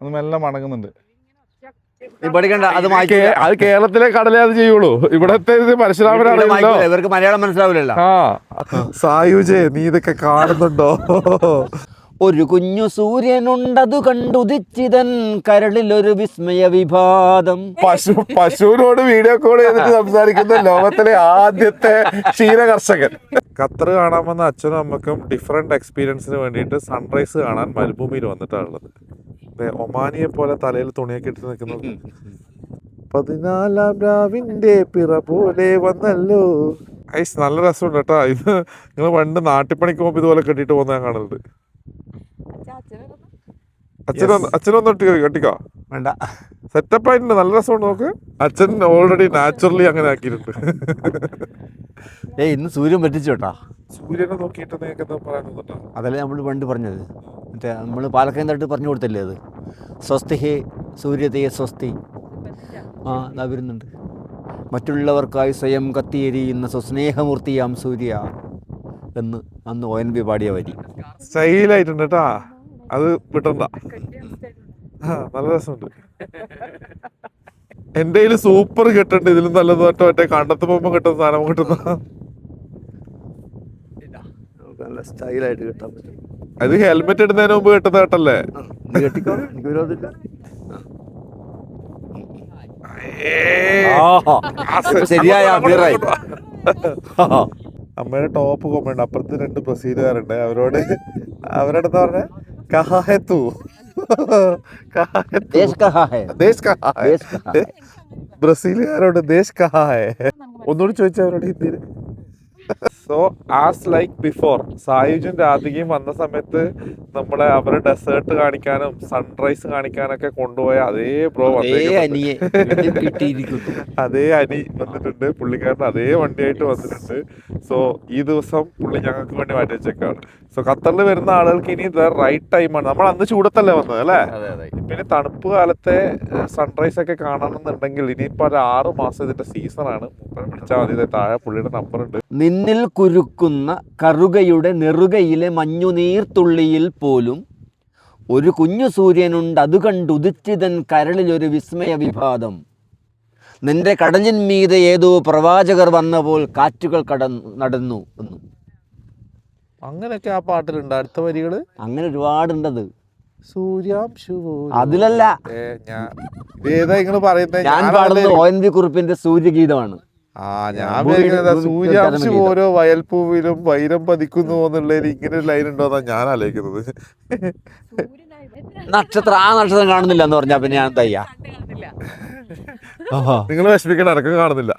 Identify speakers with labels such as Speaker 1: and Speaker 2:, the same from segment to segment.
Speaker 1: അത് മെല്ലെ മടങ്ങുന്നുണ്ട്
Speaker 2: പഠിക്കണ്ട അത്
Speaker 1: അത് കേരളത്തിലെ കടലേ അത് ചെയ്യുള്ളൂ. ഇവിടത്തെ പരശുരാമനാണല്ലോ
Speaker 2: ഇവർക്ക് മലയാളം മനസ്സിലാവില്ലല്ലോ.
Speaker 1: ആ. സായുജേ നീ ഇതൊക്കെ കാണുന്നുണ്ടോ?
Speaker 2: ഒരു കുഞ്ഞു സൂര്യനുണ്ടതു കണ്ടുദിച്ചിതൻ കരളിലൊരു വിസ്മയ വിഭാതം.
Speaker 1: പശു പശുവിനോട് വീഡിയോ കോൾ ചെയ്തിട്ട് സംസാരിക്കുന്ന ലോകത്തിലെ ആദ്യത്തെ ക്ഷീര കർഷകൻ ഖത്തർ കാണാൻ വന്ന അച്ഛനും അമ്മക്കും ഡിഫറെന്റ് എക്സ്പീരിയൻസിന് വേണ്ടിയിട്ട് സൺറൈസ് കാണാൻ മരുഭൂമിയിൽ വന്നിട്ടാണുള്ളത്. ഒമാനിയെ പോലെ തലയിൽ തുണിയൊക്കെ ഇട്ട് നിൽക്കുന്നത്. പതിനാലാം രാവിന്റെ പിറ പോലെ വന്നല്ലോ. ഐസ് നല്ല രസമുണ്ട് കേട്ടോ. ഇത് നിങ്ങൾ പണ്ട് നാട്ടിപ്പണിക്ക് മുമ്പ് ഇതുപോലെ കെട്ടിട്ട് പോകുന്ന ഞാൻ കാണുന്നുണ്ട് അച്ഛനൊന്ന് അച്ഛനൊന്ന് ഒട്ടി കെട്ടിക്കോ?
Speaker 2: വേണ്ട.
Speaker 1: സെറ്റപ്പ് ആയിട്ടുണ്ട്. നല്ല രസമുണ്ട് നോക്ക് അച്ഛൻ ഓൾറെഡി നാച്ചുറലി അങ്ങനെ ആക്കിയിട്ടുണ്ട്.
Speaker 2: ഏ ഇന്ന് സൂര്യൻ പറ്റിച്ചോട്ടാ
Speaker 1: സൂര്യനെ നോക്കിയിട്ട്
Speaker 2: അതല്ലേ നമ്മൾ പണ്ട് പറഞ്ഞത്. മറ്റേ നമ്മൾ പാലക്കയം തട്ട് പറഞ്ഞു കൊടുത്തല്ലേ അത്? സ്വസ്തി ഹേ സൂര്യതയെ സ്വസ്തി. ആ ഇതാ വരുന്നുണ്ട്. മറ്റുള്ളവർക്കായി സ്വയം കത്തിയെരിയുന്ന സ്വസ്നേഹമൂർത്തിയാം സൂര്യ എന്ന് അന്ന് ഒ എൻ ബി പാടിയ വരി.
Speaker 1: സ്റ്റൈലായിട്ടുണ്ട് കേട്ടാ. അത് വിട്ടണ്ട നല്ല രസമുണ്ട്. എന്റെ കയ്യിൽ സൂപ്പർ കിട്ടുന്നുണ്ട് ഇതിലും നല്ലത് മറ്റേ മറ്റേ കണ്ടത്ത് പോകുമ്പോ കിട്ടുന്ന സാധനം കിട്ടുന്ന.
Speaker 2: നല്ല സ്റ്റൈലായിട്ട് കിട്ടാൻ പറ്റും.
Speaker 1: അത് ഹെൽമെറ്റ് ഇടുന്നതിന് മുമ്പ് കിട്ടുന്ന കേട്ടല്ലേ?
Speaker 2: കെട്ടിക്കോ? എനിക്ക് വിരോധമില്ല ശരിയായ
Speaker 1: അമ്മയുടെ ടോപ്പ് കൊമ്പുണ്ട് അപ്പുറത്ത് രണ്ട് ബ്രസീലുകാരുണ്ട് അവരോട് അവരടുത്ത് പറഞ്ഞ? കഹായത്തു
Speaker 2: ദേശ് കഹാ ഹേ
Speaker 1: ദേശ് കഹായ
Speaker 2: ദേശ് കഹാ ഹേ.
Speaker 1: ബ്രസീലുകാരോട് ദേശ് കഹായ ഒന്നുകൂടി ചോദിച്ചാൽ അവരോട് ഹിന്ദിയിൽ സോ ആസ് ലൈക്ക് ബിഫോർ സായുജും രാധികയും വന്ന സമയത്ത് നമ്മളെ അവരെ ഡെസേർട്ട് കാണിക്കാനും സൺറൈസ് കാണിക്കാനൊക്കെ കൊണ്ടുപോയ അതേ ബ്രോ
Speaker 2: അതേ
Speaker 1: അനി വന്നിട്ടുണ്ട്. പുള്ളിക്കാരൻ അതേ വണ്ടിയായിട്ട് വന്നിട്ടുണ്ട്. സോ ഈ ദിവസം പുള്ളി ഞങ്ങൾക്ക് വേണ്ടി മാറ്റി വെച്ചേക്കാണ്. സോ ഖത്തറിൽ വരുന്ന ആളുകൾക്ക് ഇനി ഇത് റൈറ്റ് ടൈമാണ് നമ്മൾ അന്ന് ചൂടത്തല്ലേ വന്നത് അല്ലേ?
Speaker 2: അതെ അതെ
Speaker 1: പിന്നെ തണുപ്പ് കാലത്തെ സൺറൈസ് ഒക്കെ കാണണമെന്നുണ്ടെങ്കിൽ ഇനിയിപ്പോ ഒരു ആറ് മാസം ഇതിന്റെ സീസണാണ് മൂപ്പരെ വിളിച്ചാൽ മതി ദേ താഴെ പുള്ളിയുടെ നമ്പർ ഉണ്ട്.
Speaker 2: നിന്നിൽ കുരുക്കുന്ന കറുകയുടെ നെറുകയിലെ മഞ്ഞുനീർത്തുള്ളിയിൽ പോലും ഒരു കുഞ്ഞു സൂര്യനുണ്ട്. അത് കണ്ടുദിച്ചിതൻ കരളിലൊരു വിസ്മയ വിഭാതം. നിന്റെ കടലിൻ മീതെ ഏതോ പ്രവാചകർ വന്നപ്പോൾ കാറ്റുകൾ കടന്നു നടന്നു എന്നു.
Speaker 1: അങ്ങനെയൊക്കെ ആ പാട്ടിലുണ്ട്. അടുത്ത വരികൾ?
Speaker 2: അങ്ങനെ ഒരുപാടുണ്ടത്.
Speaker 1: സൂര്യാംശു
Speaker 2: അതിലല്ല.
Speaker 1: ഞാൻ ഇതേതാ നിങ്ങൾ പറയുന്നത്
Speaker 2: ഞാൻ പാടുന്നത് ഒ എൻ വി കുറിപ്പിന്റെ സൂര്യഗീതമാണ്.
Speaker 1: ആ ഞാൻ വിചാരിക്കുന്നത് സൂര്യാംശം ഓരോ വയൽപ്പൂവിലും വൈരം പതിക്കുന്നു എന്നുള്ളതിൽ ഇങ്ങനെ ഒരു ലൈൻ ഉണ്ടോന്നാ ഞാൻ ആലോചിക്കുന്നത്.
Speaker 2: നക്ഷത്രം ആ നക്ഷത്രം കാണുന്നില്ല എന്ന് പറഞ്ഞാ പിന്നെ ഞാൻ തയ്യാ
Speaker 1: നിങ്ങൾ വിഷമിക്കണ അടക്കം കാണുന്നില്ല.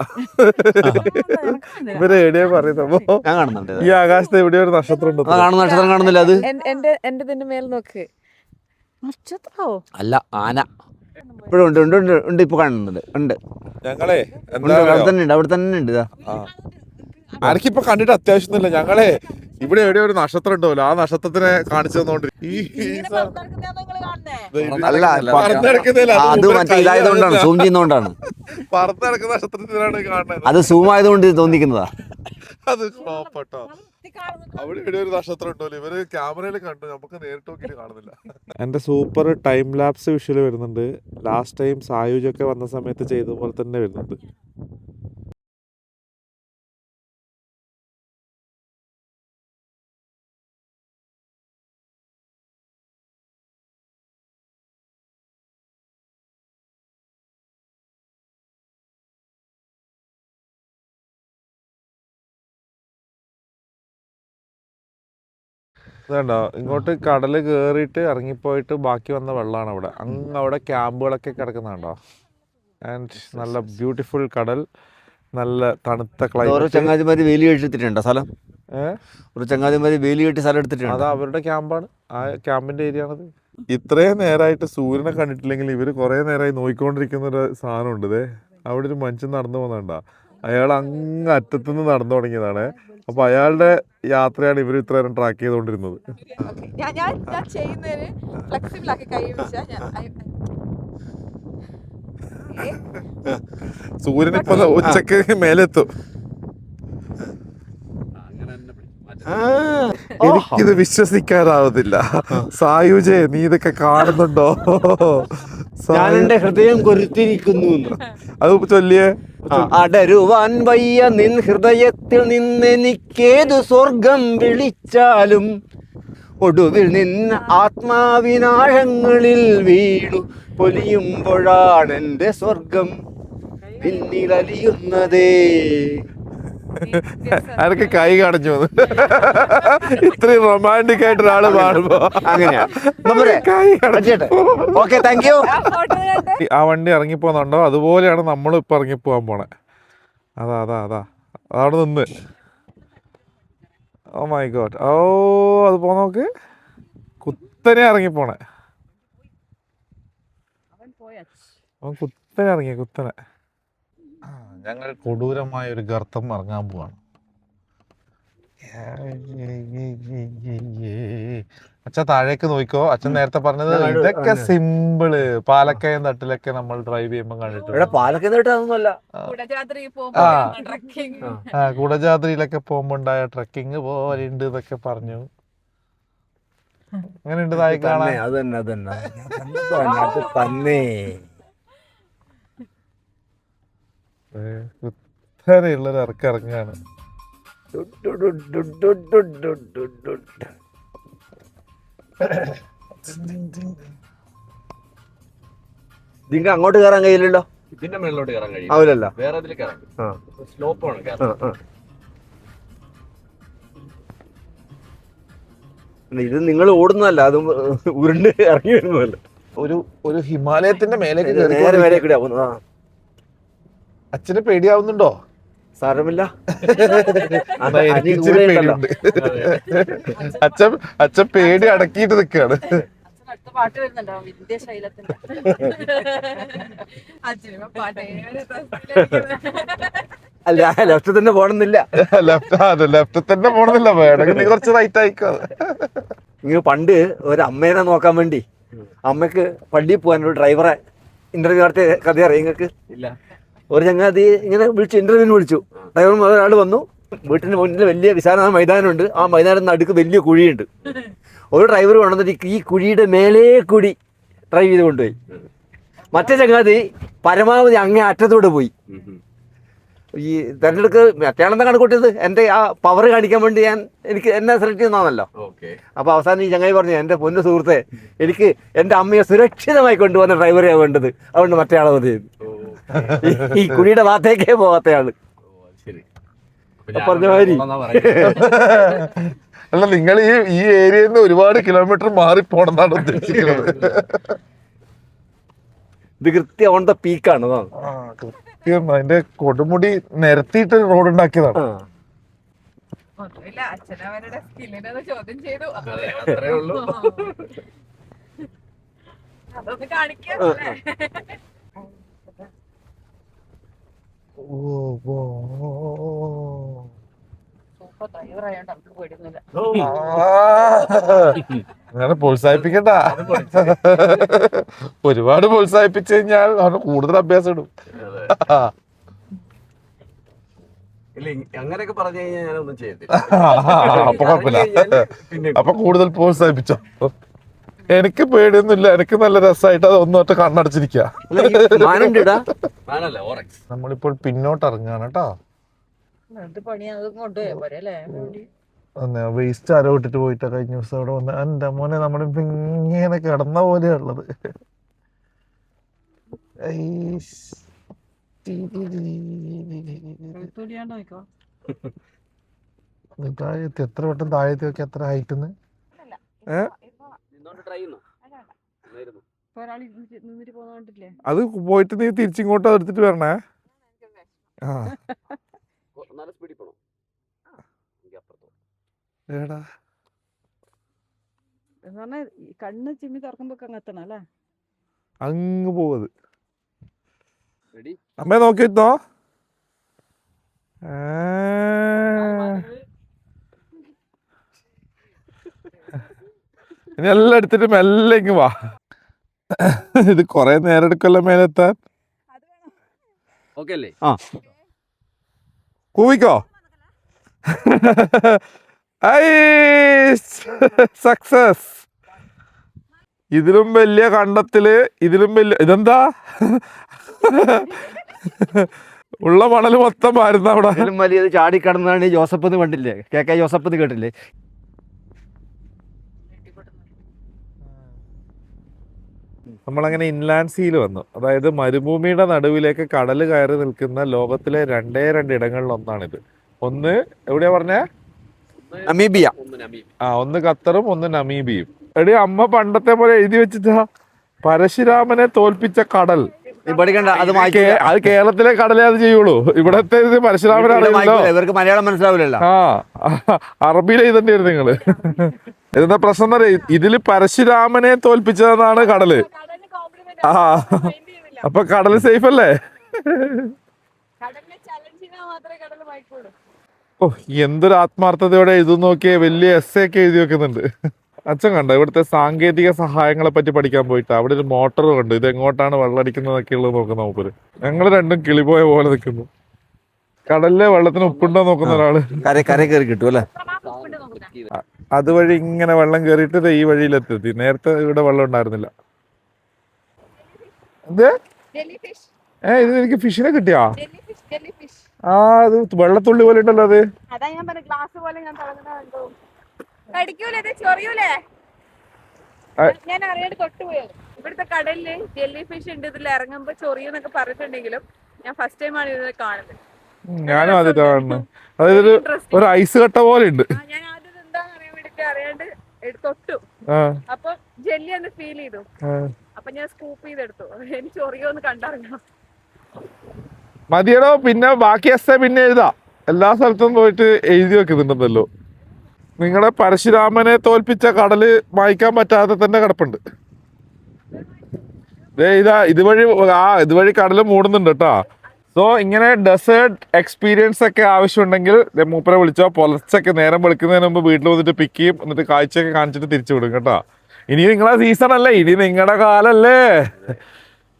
Speaker 1: ഇവർ എവിടെയാ പറയുന്നപ്പോ
Speaker 2: ഞാൻ കാണുന്നുണ്ട്
Speaker 1: ഈ ആകാശത്ത് എവിടെയോ ഒരു നക്ഷത്രം
Speaker 2: ആ
Speaker 1: ഉണ്ട്
Speaker 2: കാണുന്ന നക്ഷത്രം കാണുന്നില്ല അത്?
Speaker 3: എന്റെ എന്റെ മേൽ നോക്ക്. നക്ഷത്രോ?
Speaker 2: അല്ല ആന. ഇപ്പോഴും ഉണ്ട് ഉണ്ട് ഉണ്ട് ഉണ്ട് ഇപ്പൊ കാണുന്നുണ്ട് ഉണ്ട്.
Speaker 1: ഞങ്ങളെ
Speaker 2: ഉണ്ട് അവിടെ തന്നെ ഉണ്ട് അവിടെ തന്നെ ഉണ്ട് ഇതാ.
Speaker 1: ആർക്കിപ്പോ കണ്ടിട്ട് അത്യാവശ്യമൊന്നുമില്ല ഞങ്ങളെ ഇവിടെ എവിടെയോ ഒരു നക്ഷത്രം ഉണ്ടല്ലോ ആ നക്ഷത്രത്തിനെ കാണിച്ചു തന്നോണ്ട് ഈ ഈ സാധനം- ദേ ഇത്
Speaker 2: അല്ല
Speaker 1: പറന്ന് നടക്കുന്നതല്ല,
Speaker 2: ആ,
Speaker 1: അത്
Speaker 2: അത്
Speaker 1: മൂപ്പരെ
Speaker 2: ഇതായതുകൊണ്ടാണ്
Speaker 1: കയ്യിലാണ്.
Speaker 2: സൂം ചെയ്യുന്നതുകൊണ്ടാണ്.
Speaker 1: പറന്ന് നടക്കുന്ന നക്ഷത്രത്തിനാണ് കാണുന്നത്.
Speaker 2: അത് സൂം ആയതുകൊണ്ട് തോന്നിക്കുന്നതാ.
Speaker 1: അത് ഫ്ലോപ്പട്ടോ അവിടെ ഇവിടെ ഒരു നക്ഷത്രം ഉണ്ടല്ലോ ഇവർ ക്യാമറയിൽ കണ്ടു. നമുക്ക് നേരിട്ട് നോക്കിയിട്ട് കാണുന്നില്ല. എന്റെ സൂപ്പർ ടൈം ലാപ്സ് വിഷ്വൽ വരുന്നുണ്ട്. ലാസ്റ്റ് ടൈം സായുജൊക്കെ വന്ന സമയത്ത് ചെയ്ത പോലെ തന്നെ വരുന്നുണ്ട്. ഇതുണ്ടോ? ഇങ്ങോട്ട് കടൽ കയറിയിട്ട് ഇറങ്ങിപ്പോയിട്ട് ബാക്കി വന്ന വെള്ളമാണ് അവിടെ. അങ്ങ് അവിടെ ക്യാമ്പുകളൊക്കെ കിടക്കുന്നുണ്ടോ? ആൻഡ് നല്ല ബ്യൂട്ടിഫുൾ കടൽ നല്ല തണുത്ത
Speaker 2: ഓരോ
Speaker 1: ക്ലൈമറ്റ്
Speaker 2: ചങ്ങാതിമാര് വേലി എടുത്തിട്ടുണ്ടോ സ്ഥലം? ഒരു ചങ്ങാതിമാര് വേലി കെട്ടി സ്ഥലം എടുത്തിട്ടുണ്ട്.
Speaker 1: അത് അവരുടെ ക്യാമ്പാണ്. ആ ക്യാമ്പിന്റെ ഏരിയ ആണത്. ഇത്രയും നേരമായിട്ട് സൂര്യനെ കണ്ടിട്ടില്ലെങ്കിൽ ഇവർ കുറെ നേരമായി നോയിക്കൊണ്ടിരിക്കുന്ന ഒരു സാധനം ഉണ്ട് അവിടെ ഒരു മനുഷ്യൻ നടന്നു പോകുന്നുണ്ടാ അയാൾ അങ്ങ് അറ്റത്തുനിന്ന് നടന്നു തുടങ്ങിയതാണ്. അപ്പൊ അയാളുടെ യാത്രയാണ് ഇവർ ഇത്ര നേരം ട്രാക്ക് ചെയ്തുകൊണ്ടിരുന്നത്. സൂര്യൻ ഇപ്പൊ ഉച്ചയ്ക്ക് മേലെത്തും. എനിക്കിത് വിശ്വസിക്കാനാവത്തില്ല സായുജെ നീ ഇതൊക്കെ കാണുന്നുണ്ടോ?
Speaker 2: ഞാൻ എന്റെ ഹൃദയം കൊരുത്തിരിക്കുന്നു എന്ന്.
Speaker 1: അത് ചൊല്ലിയേ?
Speaker 2: അടരുവാൻ വയ്യ നിൻ ഹൃദയത്തിൽ നിന്നെനിക്കേതു സ്വർഗം വിളിച്ചാലും ഒടുവിൽ നിൻ ആത്മാവിനാഴങ്ങളിൽ വീണു. പൊലിയുമ്പോഴാണ് എന്റെ സ്വർഗം പിന്നിലലിയുന്നതേ.
Speaker 1: അതൊക്കെ കൈ കടഞ്ഞു വന്നു. ഇത്രയും റൊമാന്റിക് ആയിട്ട് ഒരാൾ പാടുമ്പോ
Speaker 2: അങ്ങനെയാ.
Speaker 3: ആ
Speaker 1: വണ്ടി ഇറങ്ങിപ്പോന്നുണ്ടോ? അതുപോലെയാണ് നമ്മളും ഇപ്പൊ ഇറങ്ങിപ്പോവാൻ പോണേ. അതാ അതാ അതാ. അതവിടെ നിന്ന്. ഓ മൈ ഗോഡ് ഓ അത് പോ നോക്ക്. കുത്തനെ ഇറങ്ങിപ്പോണേ.
Speaker 3: അവൻ
Speaker 1: കുത്തനെ ഇറങ്ങിയ കുത്തനെ. ഞങ്ങൾ കൊടൂരമായ ഒരു ഗർത്തം ഇറങ്ങാൻ പോവാണ്. അച്ഛൻ താഴേക്ക് നോക്കിക്കോ അച്ഛൻ നേരത്തെ പറഞ്ഞത് ഇതൊക്കെ. സിമ്പിൾ. പാലക്കയം തട്ടിലൊക്കെ നമ്മൾ ഡ്രൈവ് ചെയ്യുമ്പോൾ കണ്ടിട്ടുണ്ട്. ആ. കുടജാദ്രിയിലൊക്കെ പോകുമ്പോ ഉണ്ടായ ട്രക്കിങ് പോലെ ഉണ്ട് ഇതൊക്കെ പറഞ്ഞു അങ്ങനെ ഉണ്ട് തായി കാണാൻ?
Speaker 2: അത് തന്നെ അത് തന്നെ. അത് തന്നെ.
Speaker 1: കുത്തനെയുള്ളൊരു ഇറക്കിറങ്ങാണ്
Speaker 2: നിങ്ങൾക്ക് അങ്ങോട്ട് കയറാൻ കഴിയില്ലല്ലോ?
Speaker 4: ഇതിന്റെ മേളിലോട്ട് കയറാൻ കഴിയും
Speaker 2: ആവില്ലല്ലോ.
Speaker 4: വേറെ ഇതിൽ കയറാം
Speaker 2: ആ.
Speaker 4: സ്ലോപ്പ്
Speaker 2: ആണ്
Speaker 4: കയറാൻ.
Speaker 2: ഇത് നിങ്ങൾ ഓടുന്നതല്ല അതും ഉരുണ്ട് ഇറങ്ങി വരുന്നതല്ല.
Speaker 1: ഒരു ഒരു ഹിമാലയത്തിന്റെ മേലേക്ക്
Speaker 2: നേരെ
Speaker 1: കയറി
Speaker 2: മേലെ കൂടെ ആ.
Speaker 1: അച്ഛന് പേടിയാവുന്നുണ്ടോ?
Speaker 2: സാരമില്ല.
Speaker 1: അച്ഛൻ അച്ഛൻ പേടി അടക്കിയിട്ട് നിൽക്കുകയാണ്
Speaker 3: അച്ഛൻ അടുത്ത പാട്ട് വരുന്നുണ്ടാവും വിദ്യ ശൈലത്തിന്റെ. അച്ഛനും പാട്ട്.
Speaker 2: അല്ല ലെഫ്റ്റ് തന്നെ പോണമെന്നില്ല
Speaker 1: ലെഫ്റ്റ് അതെ ലെഫ്റ്റ് തന്നെ പോണെന്നില്ല വേണമെങ്കിൽ നീ കുറച്ച് റൈറ്റ് ആയിക്കോ.
Speaker 2: ഇങ്ങനെ പണ്ട് ഒരു അമ്മേനെ നോക്കാൻ വേണ്ടി അമ്മയ്ക്ക് പള്ളിയിൽ പോകാൻ ഒരു ഡ്രൈവറെ ഇന്റർവ്യൂ നടത്തിയ കഥ അറിയാം നിങ്ങൾക്ക്?
Speaker 4: ഇല്ല.
Speaker 2: ഒരു ചങ്ങാതി ഇങ്ങനെ വിളിച്ചു ഇന്റർവ്യൂവിന് വിളിച്ചു. ഡ്രൈവർ ഒരാൾ വന്നു. വീട്ടിന് മുന്നിൽ വലിയ വിശാലമായ മൈതാനമുണ്ട്. ആ മൈതാനത്തിന് അടുക്ക് വലിയ കുഴിയുണ്ട്. ഒരു ഡ്രൈവർ കൊണ്ടുവന്നിട്ട് ഈ കുഴിയുടെ മേലേ കൂടി ഡ്രൈവ് ചെയ്ത് കൊണ്ടുപോയി. മറ്റേ ചങ്ങാതി പരമാവധി അങ്ങേ അറ്റത്തോടെ പോയി. ഈ തെരഞ്ഞെടുക്ക് മറ്റേണെന്താ കണക്കൂട്ടിയത്? എന്റെ ആ പവർ കാണിക്കാൻ വേണ്ടി ഞാൻ എനിക്ക് എന്നെ സെലക്ട് ചെയ്യുന്നതാണല്ലോ.
Speaker 4: അപ്പൊ
Speaker 2: അപ്പോൾ അവസാനം ഈ ചങ്ങായി പറഞ്ഞു എന്റെ പൊന്നു സുഹൃത്തെ എനിക്ക് എന്റെ അമ്മയെ സുരക്ഷിതമായി കൊണ്ടുപോകുന്ന ഡ്രൈവറെയാണ് വേണ്ടത്. അതുകൊണ്ട് മറ്റേ ആളെ മതി. ഈ- കുടിയുടെ കുഴിയുടെ ഭാഗത്തേക്കേ പോകാത്തയാൾ.
Speaker 4: ശരി
Speaker 2: പറഞ്ഞ മാതിരി.
Speaker 1: അല്ല നിങ്ങൾ ഈ ഈ ഏരിയയിൽ നിന്ന് ഒരുപാട് കിലോമീറ്റർ മാറി പോണെന്നാണ് ഉദ്ദേശിക്കുന്നത്.
Speaker 2: ഇത് കൃത്യ ഓൺ ദ പീക്കാണ്
Speaker 1: കൃത്യം. അതിന്റെ കൊടുമുടി നിരത്തിയിട്ട് റോഡ് ഉണ്ടാക്കിയതാണ്.
Speaker 3: ചോദ്യം ചെയ്തു
Speaker 4: അതെ, അത്രേ ഉള്ളൂ.
Speaker 3: അതൊന്ന് കാണിക്കാം
Speaker 2: ആ,
Speaker 3: അല്ലേ?
Speaker 1: ഓ, ഓ, ഓ, ഓ.
Speaker 3: സൂപ്പർ ഡ്രൈവർ ആയതുകൊണ്ട് നമുക്ക് പേടിയൊന്നുമില്ല
Speaker 1: ആ, അങ്ങനെ പ്രോത്സാഹിപ്പിക്കണ്ട. ഒരുപാട് പ്രോത്സാഹിപ്പിച്ചു കഴിഞ്ഞാൽ അവന് കൂടുതൽ അഭ്യാസം ഇടും.
Speaker 4: ഇല്ല അങ്ങനെയൊക്കെ പറഞ്ഞു കഴിഞ്ഞാൽ ഞാനൊന്നും ചെയ്യത്തില്ല.
Speaker 1: അപ്പൊ കുഴപ്പമില്ല.
Speaker 4: പിന്നെ
Speaker 1: അപ്പൊ കൂടുതൽ പ്രോത്സാഹിപ്പിച്ചോ? എനിക്ക് പേടിയൊന്നുമില്ല. എനിക്ക് നല്ല രസമായിട്ട് അത് ഒന്നോട്ട് കണ്ണടച്ചിരിക്കുക നമ്മളിപ്പോൾ പിന്നോട്ട് ഇറങ്ങാണ് കേട്ടോ. വേസ്റ്റ് ആരോ ഇട്ടിട്ട് പോയിട്ടാ കഴിഞ്ഞ ദിവസം അവിടെ വന്ന്. എന്റെ മോനെ നമ്മുടെ ഇങ്ങനെ കിടന്ന പോലെയാ ഉള്ളത്. എത്ര വട്ടം താഴെത്തി നോക്കി എത്ര ഹൈറ്റ് ഏ? അത് പോയിട്ട് നീ തിരിച്ചിങ്ങോട്ട് എടുത്തിട്ട് വരണേ. ഏടാ
Speaker 3: കണ്ണ് ചിമ്മി തുറക്കുമ്പോ അങ്ങ് എത്തണം അല്ലേ?
Speaker 1: അങ്ങ് പോവത്
Speaker 4: റെഡി
Speaker 1: അമ്മയെ നോക്കി വെച്ചോ ഏ. ഇനി എല്ലാം എടുത്തിട്ട് മെല്ലെ ഇങ്ങ് വാ. ഇത് കൊറേ നേരം എടുക്കല്ലോ മേലെത്താൻ.
Speaker 4: ആ.
Speaker 1: കൂവിക്കോ? സക്സസ്. ഇതിലും വലിയ കണ്ടത്തിൽ ഇതിലും വലിയ ഇതെന്താ? ഉള്ള മണൽ മൊത്തം മാറുന്ന അവിടെ
Speaker 2: വലിയത് ചാടിക്കടന്നാണ് ജോസഫ് എന്ന് കണ്ടില്ലേ? കെ കെ ജോസഫ് എന്ന് കേട്ടില്ലേ?
Speaker 1: നമ്മളങ്ങനെ ഇൻലാൻഡ് സീയിൽ വന്നു. അതായത് മരുഭൂമിയുടെ നടുവിലേക്ക് കടൽ കയറി നിൽക്കുന്ന ലോകത്തിലെ രണ്ടേ രണ്ട് ഇടങ്ങളിൽ ഒന്നാണിത് ഒന്ന് എവിടെയാ പറഞ്ഞേ?
Speaker 2: നമീബിയ.
Speaker 1: ആ ഒന്ന് ഖത്തറും ഒന്ന് നമീബിയും എടി അമ്മ പണ്ടത്തെ പോലെ എഴുതി വെച്ചിട്ടാ. പരശുരാമനെ തോൽപ്പിച്ച കടൽ.
Speaker 2: അത്
Speaker 1: കേരളത്തിലെ കടലേ അത് ചെയ്യുള്ളൂ. ഇവിടത്തെ ഇത്
Speaker 2: ഇവർക്ക് മലയാളം മനസ്സിലാവില്ലല്ലോ.
Speaker 1: ആ അറബിയിൽ നിങ്ങൾ. എന്താ പ്രശ്നം എന്താ ഇതിൽ പരശുരാമനെ തോൽപ്പിച്ചതെന്നാണ്
Speaker 3: കടൽ.
Speaker 1: ആ. അപ്പൊ കടൽ സേഫ് അല്ലേ ഓ എന്തൊരു ആത്മാർത്ഥതയോടെ എഴുതും നോക്കിയേ വലിയ എസ് ഒക്കെ എഴുതി വെക്കുന്നുണ്ട്. അച്ഛൻ കണ്ടോ ഇവിടുത്തെ സാങ്കേതിക സഹായങ്ങളെ പറ്റി പഠിക്കാൻ പോയിട്ട് അവിടെ ഒരു മോട്ടർ ഉണ്ട് ഇത് എങ്ങോട്ടാണ് വെള്ളമടിക്കുന്നതൊക്കെ ഉള്ളത് നോക്കുന്ന മൂപ്പര് ഞങ്ങൾ രണ്ടും കിളിപോയ പോലെ നിൽക്കുന്നു. കടലിലെ വെള്ളത്തിന് ഉപ്പുണ്ടോ നോക്കുന്ന
Speaker 2: ഒരാൾ. കയറി കിട്ടും അല്ലേ?
Speaker 1: അതുവഴി ഇങ്ങനെ വെള്ളം കയറിയിട്ട് ഈ വഴിയിലെത്തി. നേരത്തെ ഇവിടെ വെള്ളം ഉണ്ടായിരുന്നില്ല.
Speaker 3: ഫിഷ്
Speaker 1: ഏ ഇത് എനിക്ക് ഫിഷിനെ കിട്ടിയാ?
Speaker 3: ജെല്ലി ഫിഷ് ജെല്ലി ഫിഷ്
Speaker 1: ആ അത് വെള്ളത്തുള്ളി പോലെ ഉണ്ടല്ലോ അത്.
Speaker 3: ഞാൻ പറഞ്ഞ ഗ്ലാസ് പോലെ ഞാൻ തുടങ്ങുന്ന കടിക്കൂലേ ഇത്? ചൊറിയൂലേ? ഞാൻ അറിയാണ്ട് തൊട്ടുപോയത് ഇവിടുത്തെ കടലിൽ ജെല്ലി ഫിഷ് ഉണ്ട് ഇതിൽ ഇറങ്ങുമ്പോ ചൊറിയെന്നൊക്കെ പറഞ്ഞിട്ടുണ്ടെങ്കിലും ഞാൻ ഫസ്റ്റ് ടൈം ആണ് ഇത് കാണുന്നത്.
Speaker 1: ഞാനും അത് കാണുന്നു അതായത് ഒരു. ഐസ് കട്ട പോലെ ഉണ്ട്.
Speaker 3: ആ, ഞാൻ ആദ്യം എന്താ അറിയാൻ വേണ്ടിട്ട് അറിയാണ്ട് തൊട്ടു. അപ്പൊ ജെല്ലി ഒന്ന് ഫീൽ ചെയ്തു. അപ്പൊ ഞാൻ സ്കൂപ്പ് ചെയ്തെടുത്തു. എനിക്ക് ചൊറിയോന്ന് കണ്ടറിയണം
Speaker 1: മതിയടോ പിന്നെ ബാക്കി എസ് പിന്നെ എഴുതാ. എല്ലാ സ്ഥലത്തും പോയിട്ട് എഴുതി വെക്കുന്നുണ്ടല്ലോ. നിങ്ങളെ പരശുരാമനെ തോൽപ്പിച്ച കടൽ വായിക്കാൻ പറ്റാതെ തന്നെ കിടപ്പുണ്ട്. ഇതാ ഇതുവഴി ആ ഇതുവഴി കടൽ മൂടുന്നുണ്ട് കേട്ടോ. സോ ഇങ്ങനെ ഡെസേർട്ട് എക്സ്പീരിയൻസ് ഒക്കെ ആവശ്യമുണ്ടെങ്കിൽ ദേ മൂപ്പരെ വിളിച്ചോ. പുലർച്ചൊക്കെ നേരം വെളുക്കുന്നതിന് മുമ്പ് വീട്ടിൽ വന്നിട്ട് പിക്ക് ചെയ്യും. എന്നിട്ട് കാഴ്ചയൊക്കെ കാണിച്ചിട്ട് തിരിച്ചു വിടും കേട്ടോ. ഇനി നിങ്ങളെ സീസൺ അല്ലേ? ഇനി നിങ്ങളുടെ കാലല്ലേ?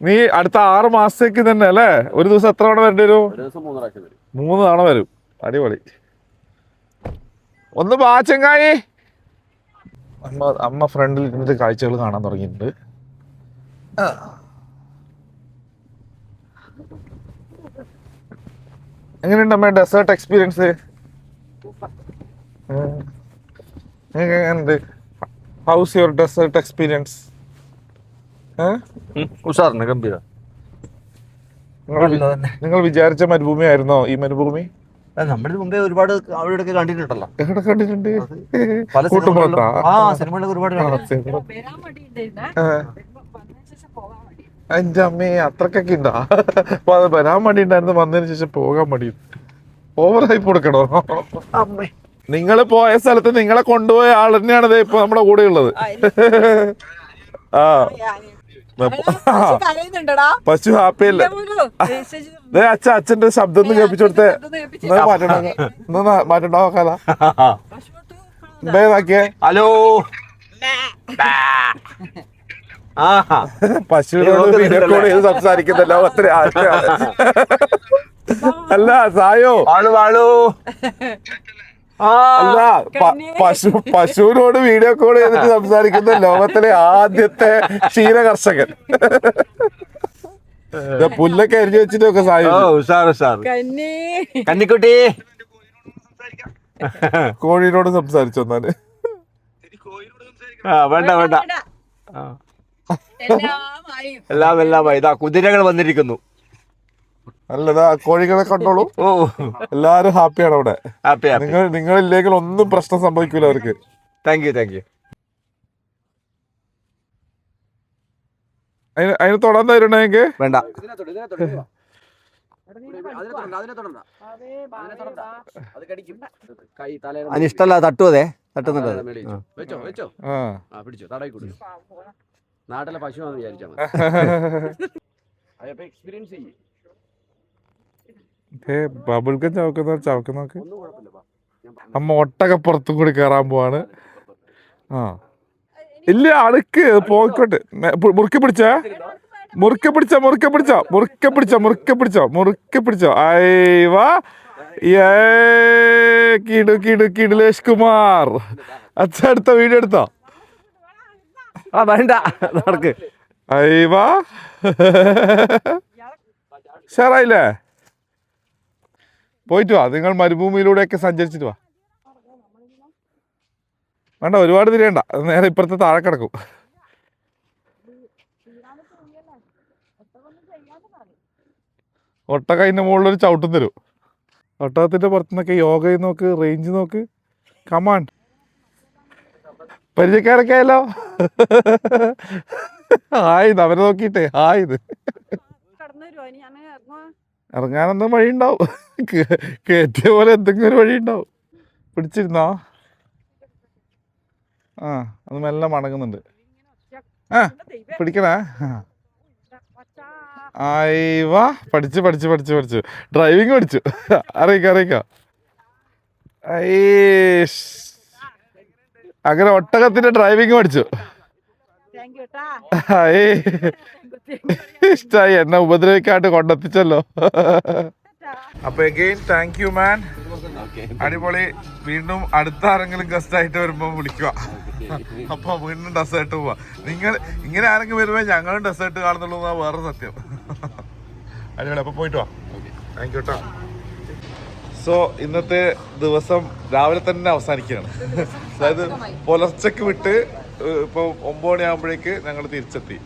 Speaker 1: നീ അടുത്ത ആറ് മാസത്തേക്ക് തന്നെ അല്ലേ? ഒരു ദിവസം എത്ര തവണ വരേണ്ടി വരും?
Speaker 4: ഒരു ദിവസം മൂന്ന് പ്രാവശ്യം വരും.
Speaker 1: മൂന്ന് തവണ വരും. അടിപൊളി. ഒന്ന് പാച്ചങ്ങായി അമ്മ അമ്മ ഫ്രണ്ടിൽ ഇരുന്നിട്ട് കാഴ്ചകൾ കാണാൻ തുടങ്ങിയിട്ടുണ്ട്. എങ്ങനെയുണ്ട് അമ്മ ഡെസേർട്ട് എക്സ്പീരിയൻസ് എങ്ങനെയുണ്ട്? ഹൗസ് യുവർ ഡെസേർട്ട് എക്സ്പീരിയൻസ്
Speaker 2: ഉഷാറിന് ഗംഭീര.
Speaker 1: നിങ്ങൾ നിങ്ങൾ വിചാരിച്ച മരുഭൂമി ആയിരുന്നോ ഈ മരുഭൂമി?
Speaker 2: മുമ്പേ ഒരുപാട് അവിടെ കണ്ടിട്ടുണ്ടല്ലോ.
Speaker 1: എവിടെ കണ്ടിട്ടുണ്ട്?
Speaker 2: പല സിനിമകളിലൊക്കെ ഒരുപാട്
Speaker 1: ആ,
Speaker 2: കണ്ടിട്ടുണ്ട്.
Speaker 1: ശരി.
Speaker 3: വരാൻ മടിയുണ്ടായിരുന്നേ
Speaker 1: ആ.
Speaker 3: വന്നതിന് ശേഷം പോകാൻ
Speaker 1: എന്റെ അമ്മേ അത്രക്കൊക്കെ ഉണ്ടാ അപ്പൊ അത് വരാൻ വേണ്ടി ഉണ്ടായിരുന്നു വന്നതിന് ശേഷം പോകാൻ വേണ്ടി ഓവറായി കൊടുക്കണോ?
Speaker 2: അമ്മേ.
Speaker 1: നിങ്ങൾ പോയ സ്ഥലത്ത് നിങ്ങളെ കൊണ്ടുപോയ ആൾ തന്നെയാണ് ദേ ഇപ്പൊ നമ്മുടെ കൂടെ ഉള്ളത്. ആ പശു ഹാപ്പി അല്ലേ. ദേ അച്ഛ അച്ഛന്റെ ശബ്ദം ഒന്ന് കേൾപ്പിച്ചു കൊടുത്തേ. മാറ്റണ്ടോ. എന്നാ എന്തേതാക്കിയേ
Speaker 2: ഹലോ.
Speaker 1: പശുവിനോട് വീഡിയോ കോൾ ചെയ്ത് സംസാരിക്കുന്ന ലോകത്തിലെ ആൾക്കാര്. അല്ല സായോ.
Speaker 2: വാളു വാളു.
Speaker 1: അല്ല പശു പശുവിനോട് വീഡിയോ കോൾ ചെയ്തിട്ട് സംസാരിക്കുന്ന ലോകത്തിലെ ആദ്യത്തെ ക്ഷീര കർഷകൻ പുല്ലൊക്കെ അരിഞ്ഞു വെച്ചിട്ടൊക്കെ
Speaker 2: ഓ
Speaker 1: സായോ
Speaker 2: കന്നിക്കുട്ടി
Speaker 1: കോഴിനോട് സംസാരിച്ചു എന്നാൽ?
Speaker 2: ആ വേണ്ട വേണ്ട. ആ, എല്ലാം എല്ലാം ഇതാ കുതിരകൾ വന്നിരിക്കുന്നു.
Speaker 1: അല്ലതാ കോഴികളെ കണ്ടോളൂ.
Speaker 2: ഓ.
Speaker 1: എല്ലാരും ഹാപ്പിയാണ് അവിടെ.
Speaker 2: ഹാപ്പി
Speaker 1: നിങ്ങൾ നിങ്ങളില്ലെങ്കിൽ ഒന്നും പ്രശ്നം സംഭവിക്കൂല അവർക്ക്.
Speaker 2: താങ്ക് യു താങ്ക് യു
Speaker 1: അതിന് അതിന് തൊടാൻ തരണെങ്കിൽ
Speaker 2: വേണ്ട. അതിനിഷ്ടല്ല തട്ടുവതേ. തട്ടുന്നുണ്ട്?
Speaker 1: ആ.
Speaker 4: പിടിച്ചു കൊടുക്കും. നാട്ടിലെ പശുവാന്ന് ആണെന്ന് അപ്പൊ എക്സ്പീരിയൻസ് ചെയ്യും.
Speaker 1: ബബിൾ ഗം ചവക്കുന്ന ചവക്കുന്നൊക്കെ
Speaker 4: ഒന്നും കുഴപ്പമില്ല വാ.
Speaker 1: അമ്മ ഒട്ടൊക്കെ പുറത്തും കൂടി കയറാൻ പോവാണ്. ആ. ഇല്ല അടുക്ക് പോയിക്കോട്ടെ. മുറുക്കി പിടിച്ച? മുറുക്കി പിടിച്ച മുറുക്കി പിടിച്ച? മുറുക്കി പിടിച്ച മുറുക്കി പിടിച്ച മുറുക്കെ പിടിച്ച. അയ്യവാ കിടു കിടു കിടിലേഷ് കുമാർ അച്ഛ അടുത്ത വീഡിയോ എടുത്തോ?
Speaker 2: ആ വേണ്ട. നടക്ക്.
Speaker 1: അയ്യവാ. ഷാറായില്ലേ പോയിട്ട് വാ. നിങ്ങൾ മരുഭൂമിയിലൂടെയൊക്കെ സഞ്ചരിച്ചിട്ട് വാ. വേണ്ട ഒരുപാട് തിരിയണ്ട. നേരെ ഇപ്പുറത്തെ താഴെ കിടക്കും. ഒട്ടക മുകളിൽ ഒരു ചവിട്ടും തരും. ഒട്ടകത്തിന്റെ പുറത്തുനിന്നൊക്കെ യോഗ നോക്ക് റേഞ്ച് നോക്ക്. കമാൻ പരിചയക്കാരൊക്കെ ആയല്ലോ ഹായ് അവരെ നോക്കിയിട്ടേ. ഹായ് ഇത്. ഇറങ്ങാനൊന്നും വഴി ഉണ്ടാവും കയറ്റിയ പോലെ എന്തെങ്കിലും ഒരു വഴി ഉണ്ടാവും പിടിച്ചിരുന്നോ? ആ അത് മെല്ലെ മടങ്ങുന്നുണ്ട്. ആ പിടിക്കണേ. ആ. വാ പഠിച്ചു പഠിച്ചു പഠിച്ചു പഠിച്ചു. ഡ്രൈവിംഗ് പഠിച്ചു. അറിയിക്കാം അറിയിക്കാം. ഐഷ്. അങ്ങനെ ഒട്ടകത്തിന്റെ ഡ്രൈവിംഗ് പഠിച്ചു. ഇഷ്ടായി എന്നെ ഉപദ്രവിക്കാണ്ട് കൊണ്ടെത്തിച്ചല്ലോ. അപ്പൊ എഗെയിൻ താങ്ക് യു മാൻ അടിപൊളി. വീണ്ടും അടുത്ത ആരെങ്കിലും ഗസ്റ്റ് ആയിട്ട് വരുമ്പോ വിളിക്കുക. അപ്പൊ വീണ്ടും ഡെസേർട്ട് പോവാ. നിങ്ങൾ ഇങ്ങനെ ആരെങ്കിലും വരുമ്പോ ഞങ്ങളും ഡെസേർട്ട് കാണുന്നുള്ളൂ വേറെ സത്യം. അടിപൊളി അപ്പൊ പോയിട്ട് വാ. താങ്ക് യു കേട്ടോ സോ ഇന്നത്തെ ദിവസം രാവിലെ തന്നെ അവസാനിക്കുകയാണ്. അതായത് പുലർച്ചക്ക് വിട്ട് ഇപ്പൊ ഒമ്പത് മണിയാകുമ്പോഴേക്ക് ഞങ്ങൾ തിരിച്ചെത്തി.